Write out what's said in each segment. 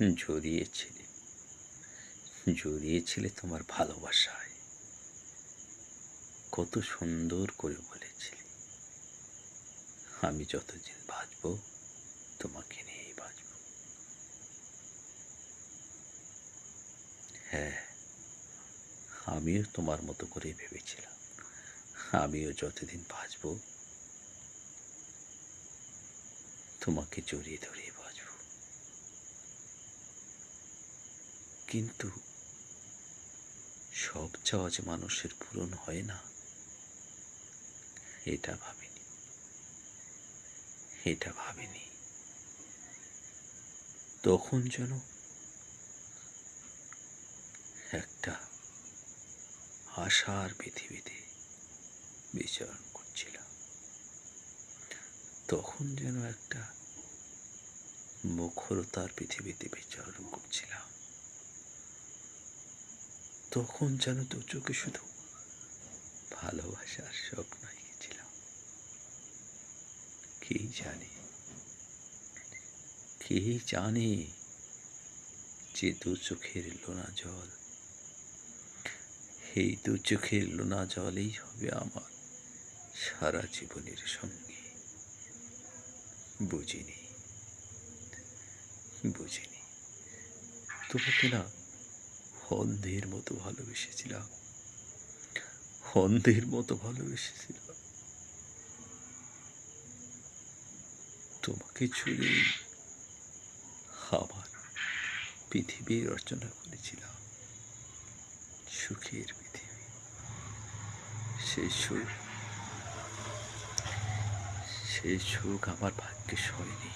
জড়িয়েছিলে জড়িয়েছিলে তোমার ভালোবাসায়। কত সুন্দর করে বলেছিলে, আমি যতদিন বাঁচব, তোমাকে নিয়েই বাঁচব। হ্যাঁ আমিও তোমার মতো করে ভেবেছিলাম, আমিও যতদিন বাঁচব, তোমাকে জড়িয়ে ধরিয়ে বাঁচব কিন্তু সব চাওয়া যে মানুষের পূরণ হয় না। এটা ভাবিনি। এটা ভাবিনি। তখন যেন একটা আশার পৃথিবীতে বিচরণ করছিলাম। তখন যেন একটা মুখরতার পৃথিবীতে বিচরণ করছিলাম। তখন যেন দু চোখে শুধু ভালোবাসার স্বপ্ন এঁকেছিলাম কে জানে? কে জানে যে দু চোখের লোনা জল? এই দু চোখের লোনা জলেই হবে আমার সারা জীবনের সঙ্গে। বুঝিনি। বুঝিনি। তোমাকে না অন্ধের মতো ভালোবেসেছিলাম। অন্ধের মতো ভালোবেসেছিলাম। তোমাকে ছুঁয়ে আমার পৃথিবী রচনা করেছিলাম। সুখের পৃথিবী। সেই সুখ সেই সুখ আমার ভাগ্যে হয়নি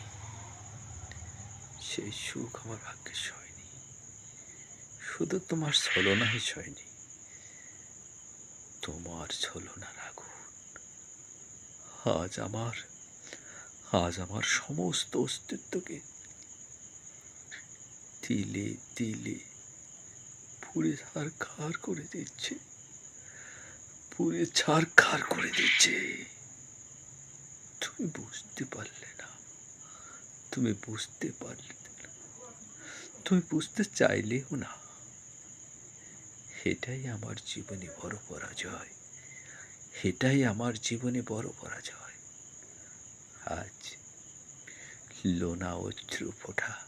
সেই সুখ আমার ভাগ্যে হয়নি শুধু তোমার ছলনাই হয়নি তোমার ছলনার আগুন। আজ আমার আজ আমার সমস্ত অস্তিত্বকে তিলে তিলে পুড়ে ছারখার করে দিচ্ছে, পুড়ে ছারখার করে দিচ্ছে। তুমি বুঝতে পারলে না, তুমি বুঝতে পারলে তুমি বুঝতে চাইলেও না। এটাই আমার জীবনে বড় পরাজয়। এটাই আমার জীবনে বড় পরাজয়। আজ লোনা অশ্রু ফোটা।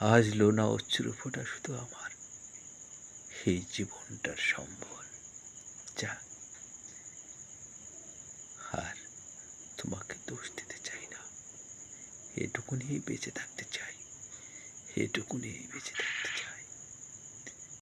আজ লোনা অশ্রু ফোটা শুধু আমার। এই জীবনটার সম্বল। যা। আর তোমাকে দোষ দিতে চাই না। এটুকুনি বেঁচে থাকতে চাই। এটুকুনি বেঁচে থাকতে চাই।